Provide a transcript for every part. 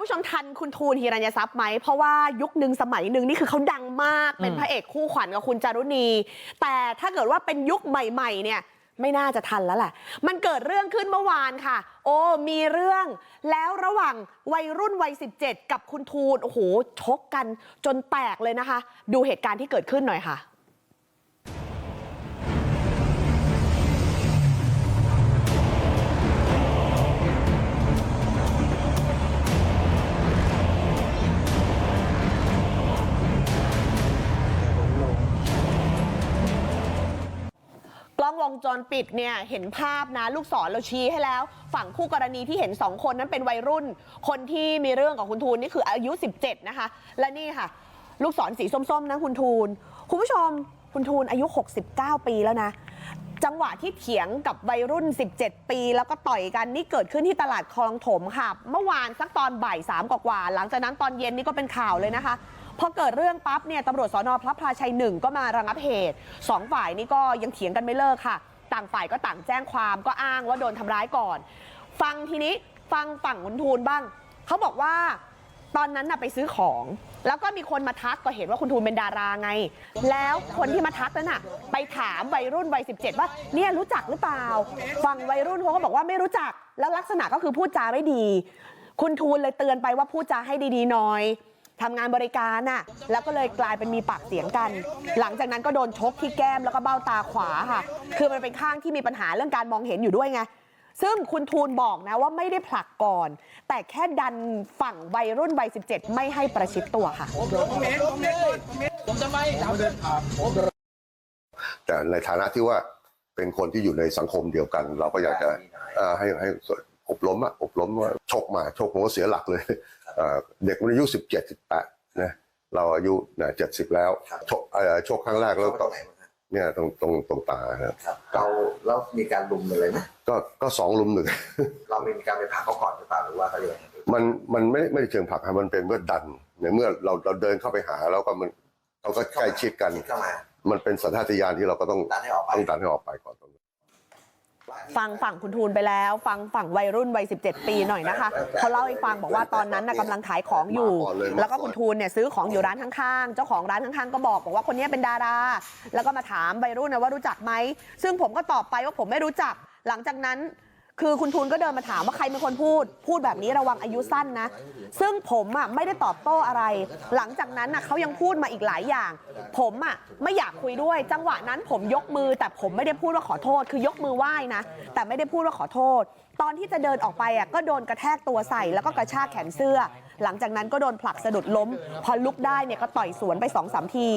คุณผู้ชมทันคุณทูนฮิรัญทรัพย์ไหมเพราะว่ายุคหนึ่งสมัยหนึ่งนี่คือเขาดังมากเป็นอืมพระเอกคู่ขวัญกับคุณจารุณีแต่ถ้าเกิดว่าเป็นยุคใหม่ๆเนี่ยไม่น่าจะทันแล้วแหละมันเกิดเรื่องขึ้นเมื่อวานค่ะ โอ้มีเรื่องแล้วระหว่างวัยรุ่นวัย 17 กับคุณทูนโอ้โหชกกันจนแตกเลยนะคะ ดูเหตุการณ์ที่เกิดขึ้นหน่อยค่ะ วงจรปิดเนี่ยเห็นภาพนะลูกศรเราชี้ให้แล้ว ฝั่งคู่กรณีที่เห็นสองคนนั้นเป็นวัยรุ่น คนที่มีเรื่องกับคุณทูนนี่คืออายุ 17 นะคะ และนี่ค่ะ ลูกศรสีส้มๆนะคุณทูนคุณผู้ชมคุณทูนอายุ 69 ปีแล้วนะจังหวะที่เถียงกับวัยรุ่น 17 ปี แล้วก็ต่อยกันนี่เกิดขึ้นที่ตลาดคลองถมค่ะ เมื่อวานสักตอนบ่ายสามกว่าๆหลังจากนั้นตอนเย็นนี่ก็เป็นข่าวเลยนะคะ พอเกิดเรื่องปั๊บเนี่ยตำรวจสอนอพระพลาชัยหนึ่งก็มาระงับเหตุสองฝ่ายนี่ก็ยังเถียงกันไม่เลิกค่ะ ต่างฝ่ายก็ต่างแจ้งความก็อ้างว่าโดนทำร้ายก่อน ฟังทีนี้ฟังฝั่งคุณทูลบ้างเขาบอกว่าตอนนั้นน่ะไปซื้อของ แล้วก็มีคนมาทักก็เห็นว่าคุณทูลเป็นดาราไง แล้วคนที่มาทักนั้นน่ะ ไปถามวัยรุ่นวัย17 ว่าเนี่ยรู้จักหรือเปล่าฝั่งวัยรุ่นเขาก็บอกว่าไม่รู้จัก แล้วลักษณะก็คือพูดจาไม่ดี คุณทูลเลยเตือนไปว่าพูดจาให้ดีๆหน่อย ทำงานบริการน่ะแล้วก็เลยกลายเป็นมีปากเสียงกันหลังจากนั้นก็โดนชกที่แก้มแล้วก็เบ้าตาขวาค่ะคือมันเป็นข้างที่มีปัญหาเรื่องการมองเห็นอยู่ด้วยไงซึ่งคุณทูลบอกนะว่าไม่ได้ผลักก่อน แต่แค่ดันฝั่งวัยรุ่นวัย 17 ไม่ให้ประชิดตัวค่ะแต่ในฐานะที่ว่าเป็นคนที่อยู่ในสังคมเดียวกัน เราก็อยากจะอ่อให้ให้ อบรมอะอบรมว่าชกมาชกผมก็เสียหลักเลยเอ่อเด็กมันอายุสิบเจ็ดสิบแปดนะเราอายุเจ็ดสิบแล้วชกเอ่อชกครั้งแรกแล้วตก็รงไหนบ้างครับเนี่ยตรงตรงตรงตาครับครับเราแล้วมีการลุมกันเลยไหมก็ก็สองลุมหนึ่งเรามีการไปผลักเขาก่อนหรือเปล่าหรือว่าเขาอย่างไรมันมันไม่ไม่ได้เชิงผลักครับมันเป็นเมื่อดันในเมื่อเราเราเดินเข้าไปหาแล้วก็มันเราก็ใกล้ชิดกันเข้ามามันเป็นสัญชาตญาณที่เราก็ต้องดันให้ออกไปต้องดันให้ออกไปก่อน ฟังฝั่งคุณทูลไปแล้ว ฟังฝั่งวัยรุ่นวัย 17 ปีหน่อยนะคะเขาเล่าให้ฟังบอกว่าตอนนั้นน่ะกำลังขายของอยู่มาก่อนเลยมาก่อนแล้วก็คุณทูลเนี่ยซื้อของอยู่ร้านข้างๆ เจ้าของร้านข้างๆ ก็บอกบอกว่าคนนี้เป็นดารา แล้วก็มาถามวัยรุ่นนะว่ารู้จักไหม ซึ่งผมก็ตอบไปว่าผมไม่รู้จัก หลังจากนั้น คือคุณทูลก็เดินมาถามว่าใครเป็นคนพูดพูดแบบนี้ระวังอายุสั้นนะซึ่งผมอะไม่ได้ตอบโต้อะไร หลังจากนั้นน่ะเขายังพูดมาอีกหลายอย่าง ผมอะไม่อยากคุยด้วย จังหวะนั้นผมยกมือ แต่ผมไม่ได้พูดว่าขอโทษ คือยกมือไหว้นะแต่ไม่ได้พูดว่าขอโทษ ตอนที่จะเดินออกไปอะก็โดนกระแทกตัวใส่แล้วก็กระชากแขนเสื้อ หลังจากนั้นก็โดนผลักสะดุดล้ม พอลุกได้เนี่ยก็ต่อยสวนไปสองสามที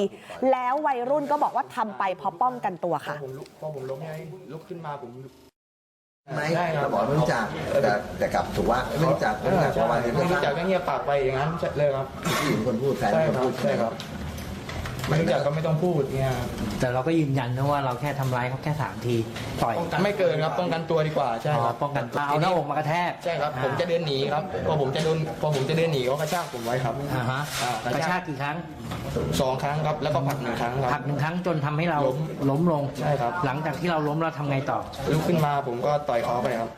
แล้ววัยรุ่นก็บอกว่าทำไปเพราะป้องกันตัวค่ะ ไงลุกขึ้นมาผมไม่ได้ครับเราบอกไม่รู้จักแต่แต่กลับถูกว่าไม่รู้จักไม่รู้จักเพราะว่าไม่รู้จักก็เงียบปากไปอย่างนั้นเลยครับผู้หญิงคนพูดแฟนใช่คนครัพูบดใช่ครับ ไม่รู้จักก็ไม่ต้องพูดเนี่ยครับแต่เราก็ยืนยันนะว่าเราแค่ทำร้ายเขาแค่สามทีต่อยไม่เกินครับป้องกันตัวดีกว่าใช่อ๋อครับป้องกันตัวเอาหน้าอกมากระแทกใช่ครับ ผมจะเดินหนีครับพอผมจะเดินพอผมจะเดินหนีเขากระชากผมไว้ครับอ่าฮะอ่ากระชากกี่ครั้งสองครั้งครับแล้วก็ผลักหนึ่งครั้งคผลัรักบหนึ่งครั้งจนทำให้เราล้มล้มลง ใช่ครับ หลังจากที่เราล้มเราทำไงต่อ ลุกขึ้นมาผมก็ต่อยเขาไปครับ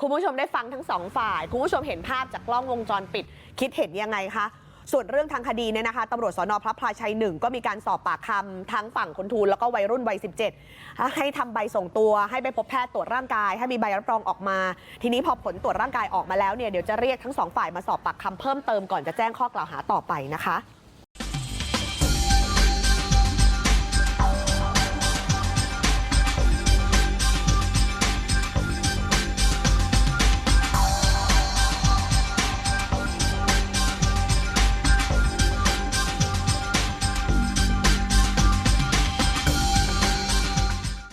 คุณผู้ชมได้ฟังทั้งสองฝ่าย คุณผู้ชมเห็นภาพจากกล้องวงจรปิด คิดเห็นยังไงคะ ส่วนเรื่องทางคดีเนี่ยนะคะตำรวจสนพระพลาชัยหนึ่งก็มีการสอบปากคำทั้งฝั่งคนทูลแล้วก็วัยรุ่นวัย 17 ให้ทำใบส่งตัวให้ไปพบแพทย์ตรวจร่างกาย ให้มีใบรับรองออกมา ทีนี้พอผลตรวจร่างกายออกมาแล้วเนี่ยเดี๋ยวจะเรียกทั้งสองฝ่ายมาสอบปากคำเพิ่มเติมก่อนจะแจ้งข้อกล่าวหาต่อไปนะคะ